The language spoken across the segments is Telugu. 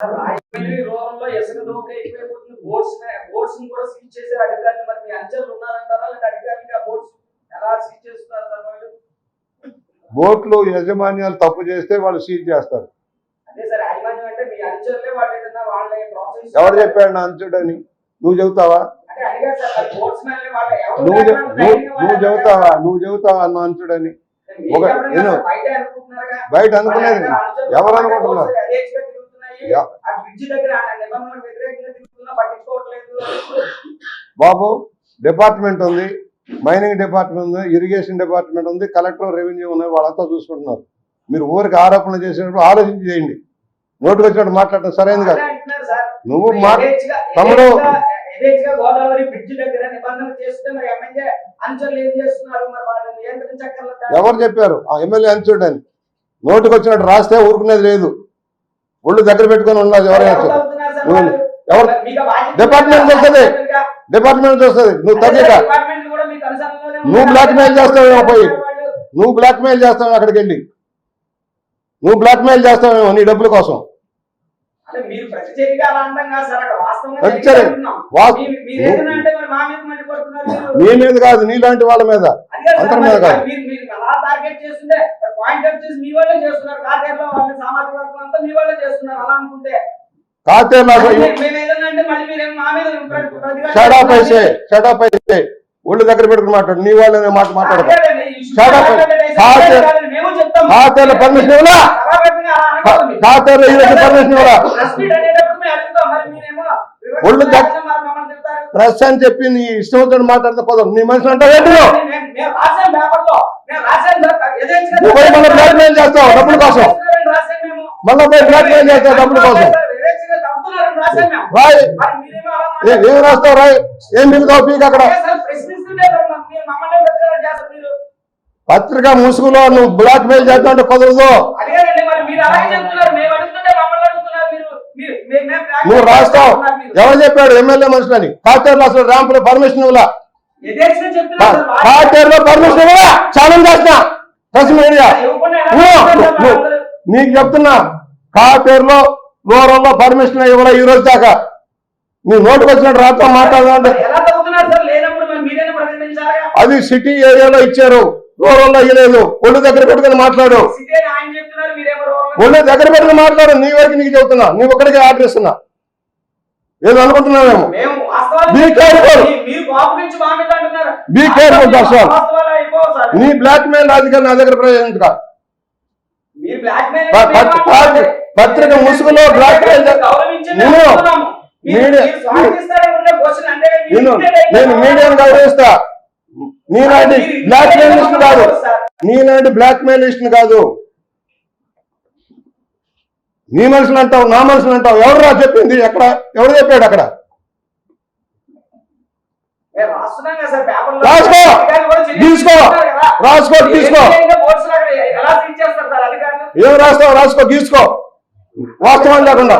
రాజమండ్రి రూరల్లో ఇసుక దోపిడీ ఎక్కువైపోతుంది. బోట్స్ బోట్స్ కూడా సీజ్ చేసే అధికారులు మరి మీ అంచెలు ఉన్నారంటారా? లేదా అధికారులకి ఆ బోట్స్ ఎలా సీజ్ చేస్తున్నారు సార్ వాళ్ళు? బోట్లు యజమాన్యాలు తప్పు చేస్తే వాళ్ళు సీజ్ చేస్తారు. ఎవరు చెప్పాడు నా అంచుడని? నువ్వు చెబుతావా? నువ్వు చెబుతావా? నువ్వు చెబుతావా నా అంచుడని? ఒక- నేను- బయట అనుకునేది అంచెలు ఎవరు అనుకుంటున్నారు? బాబు డిపార్ట్మెంట్ ఉంది మైనింగ్ డిపార్ట్మెంట్ ఉంది ఇరిగేషన్ డిపార్ట్మెంట్ ఉంది కలెక్టర్ రెవెన్యూ ఉన్నాయి వాళ్ళంతా చూసుకుంటున్నారు. మీరు ఊరికి ఆరోపణలు చేసినప్పుడు ఆలోచించి చేయండి. నోటుకు వచ్చినట్టు మాట్లాడటం సరైనది కాదు. నువ్వు తమ్ముడు- యథేచ్ఛగా- యథేచ్ఛగా గోదావరి బ్రిడ్జ్ దగ్గర నిబంధనలు చేస్తే మరి ఎమ్మెల్యే అంచర్లు ఏం చేస్తున్నారు? మరి వాళ్ళని నియంత్రించక్కర్లేదా? ఎవరు చెప్పారు? ఆ ఎమ్మెల్యే అంచుడని నోటుకు వచ్చినట్టు రాస్తే ఊరుకునేది లేదు. ఒళ్ళు దగ్గర పెట్టుకొని ఉండాలి ఎవరైనా ఎవరు డిపార్ట్మెంట్. బాధ్యతగా? డిపార్ట్మెంట్ వస్తుంది నువ్వు అనుసరణలోనే నువ్వు ఉండాలి. blackmail చేస్తావేమో పోయి. నువ్వు బ్లాక్ మెయిల్ చేస్తావు అక్కడికి వెళ్ళి నువ్వు బ్లాక్ మెయిల్ చేస్తావేమో నీ డబ్బుల కోసం మీ- మీద కాదు నీలాంటి వాళ్ళ మీద. అందరి మీద కాదు. ఒళ్ళు దగ్గర పెట్టుకుని మాట్లాడు. నీ వాళ్ళనే మాట మాట్లాడదు అదేలేండి, ఈ శుద్ధ షడాప్ మాట్లాడే దేశం కాతే- లేదు కాదని మేము చెప్తాము. కాతేర్ల పర్మిషన్ ఇవ్వలా పర్మిషన్ వివక్ష ఒళ్ళు. ప్రెస్ అని చెప్పి నీ ఇష్టం వచ్చిన మాట్లాడితే నీ మనుషులు అంటే ఏంటి నువ్వు? మళ్ళీ చేస్తావు? డబ్బుల కోసం. మళ్ళీ పోయి బ్లాక్ మెయిల్ చేస్తావు? డబ్బుల కోసం. రాయ్. ఏ-. రాస్తావు రాయ్? ఏం మిగుతావు పీక్ అక్కడ. పత్రిక ముసుగులో నువ్వు బ్లాక్ మెయిల్ చేస్తా అంటే కుదరదు. నువ్వు రాస్తావు. ఎవరు చెప్పాడు? ఎమ్మెల్యే మనుషులని. కాతేర్లు అసలు ర్యాంపులో పర్మిషన్ ఇవ్వలా. కాతేర్లో పర్మిషన్ ఇవ్వలా. ఛాలెంజ్ చేసిన ప్రెస్ మీడియా? నీకు చెప్తున్నా కాతేరులో రూరల్లో పర్మిషన్ ఇవ్వలే ఈ రోజు దాకా. నీ నోటుకు వచ్చినట్టు రాత్రి ప్రకటించాలిగా అది సిటీ ఏరియాలో ఇచ్చారు. రూరల్లో ఇవ్వలేదు ఒళ్ళు దగ్గర పెట్టుకుని మాట్లాడు సిటీ అని ఆయన చెప్తున్నారు మీరేమో రోడ్ల ఒళ్ళు దగ్గర పెట్టుకుని మాట్లాడు. నీ వరకు నీకు చెబుతున్నా. నీ ఒక్కడికే ఆర్డర్ ఇస్తున్నా. ఏదో అనుకుంటున్నావేమో. అయిపోవు సార్ నీ బ్లాక్ మెయిల్ రాజకీయాలు నా దగ్గర ప్రయోజనం కాదు మీరు బ్లాక్ మెయిల్ ప- ప- ప- పత్రిక ముసుగులో చే- నేను- మీడియా- నేను నేను మీడియాను గౌరవిస్తా. నీలాంటి బ్లాక్ మెయిలిస్ట్ కాదు. నీలాంటి బ్లాక్ మెయిలిస్ట్ కాదు. నీ మనుషులు అంటావు నా మనుషులు అంటావు ఎవరు రా చెప్పింది? ఎక్కడ? ఎవరు చెప్పాడు అక్కడ? రాసుకో. తీసుకో. రాసుకో, తీసుకో. ఏం రాస్తావు? రాసుకో గీసుకో! వాస్తవం లేకుండా.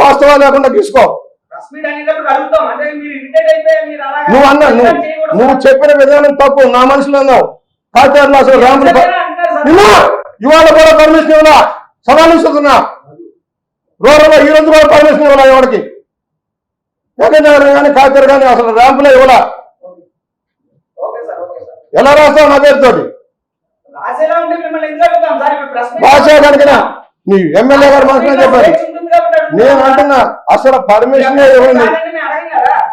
వాస్తవం లేకుండా గీసుకో. నువ్వు అన్నా నువ్వు నువ్వు. చెప్పిన విధానం తప్పు. నా మనుషులు అన్నావు. కాతేరులో అసలు. నిన్న ఇవాళ కూడా పర్మిషన్ ఇవ్వలా సవాల్ ఇస్తున్నా రూరల్లో ఈ రోజు కూడా పర్మిషన్ ఇవ్వలా ఎవరికి? జగన్ కానీ కాతేరు కానీ అసలు ర్యాంపులో ఇవ్వలా. ఎలా రాస్తావు నా పేరుతోటి? భాష కనుక నీ ఎమ్మెల్యే గారు చెప్పారు. కాబట్టి అడుగుతాం. నేను అంటున్నా అసలు పర్మిషన్ ఇవ్వండి.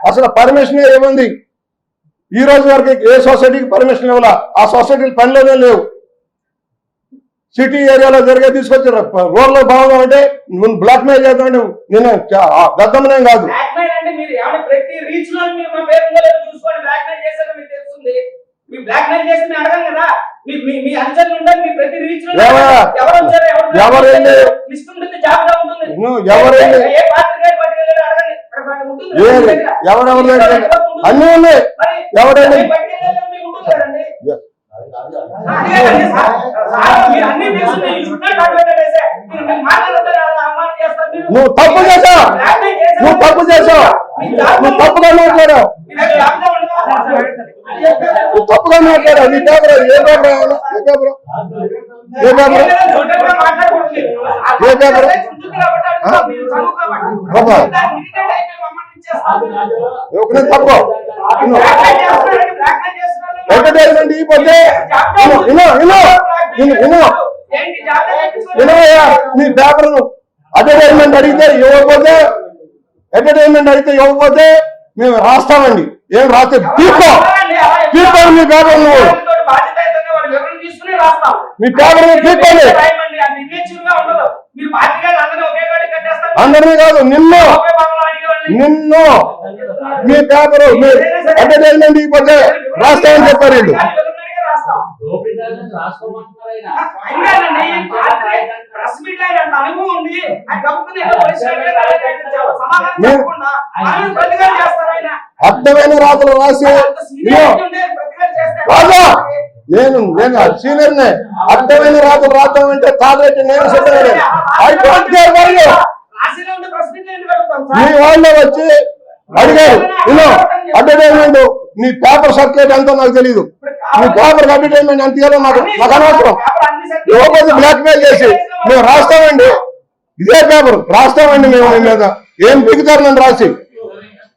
అసలు పర్మిషన్ ఇవ్వండి ఈ రోజు వరకు ఏ సొసైటీకి పర్మిషన్ ఇవ్వాల? ఆ సొసైటీలు పనిలోనే లేవు. సిటీ ఏరియాలో జరిగే తీసుకొచ్చి రోడ్లో బాగుందా అంటే నువ్వు బ్లాక్ మెయిల్ చేద్దాం నేను గద్దమనేం కాదు. ఎవరెవరి దగ్గర. అన్నీ ఉన్నాయి. మరి నువ్వు తప్పు చేశావు. నువ్వు తప్పు చేశావు నువ్వు తప్పుగా మాట్లాడావు? నువ్వు తప్పుగా మాట్లాడావు. నీ పేపర్ ఏ పేపర్? ఏ పేపర్? ఏ పేపర్? ఏ పేపర్? ఒకనే తప్పు ఇను. Blackmail చేస్తున్నారని blackmail చేస్తున్నారు. ఎంటర్టైన్మెంట్ ఇవ్వకపోతే వినవయ్యా పేపర్ అడ్వర్టైజ్మెంట్ అడిగితే ఇవ్వకపోతే ఎంటర్టైన్మెంట్ అడిగితే ఇవ్వకపోతే మేము రాస్తామండి. ఏం రాస్తే తీసుకో. తీర్పో మీ పేపర్ నువ్వు. మీ పేపర్ తీర్పండి అందరినీ కాదు నిన్ను. నిన్ను. మీ పేపరు మీ ఎంటర్టైన్మెంట్ ఇవ్వకపోతే రాస్తామని చెప్పారు వీళ్ళు. రాస్తాం. ప్రెస్ మీట్ ఆయన అనుభవం ఉంది. ఆయన సమాధానం చెప్పకుండా చేస్తారు ఆయన. అర్థమైన రాతలు రాసి రాజా నేను నేను సీనియర్ నే అర్థమైన రాతలు రాద్దాం అంటే తాగరెట్టి నేను ఐ డోంట్ కేర్ మీ? వాళ్ళు వచ్చి అడిగారు అడ్వర్టైజ్మెంట్ నీ పేపర్ సర్క్యులేట్ ఎంతో నాకు తెలియదు నీ పేపర్ అడ్వర్టైజ్మెంట్ ఎంత ఇవ్వాలో నాకు నాకు అనవసరం. ఇవ్వకపోతే బ్లాక్ మెయిల్ చేసి మేము రాస్తామండి. ఇదే పేపర్ రాస్తామండి మేము మీద ఏం బిగుతారు నన్ను రాసి?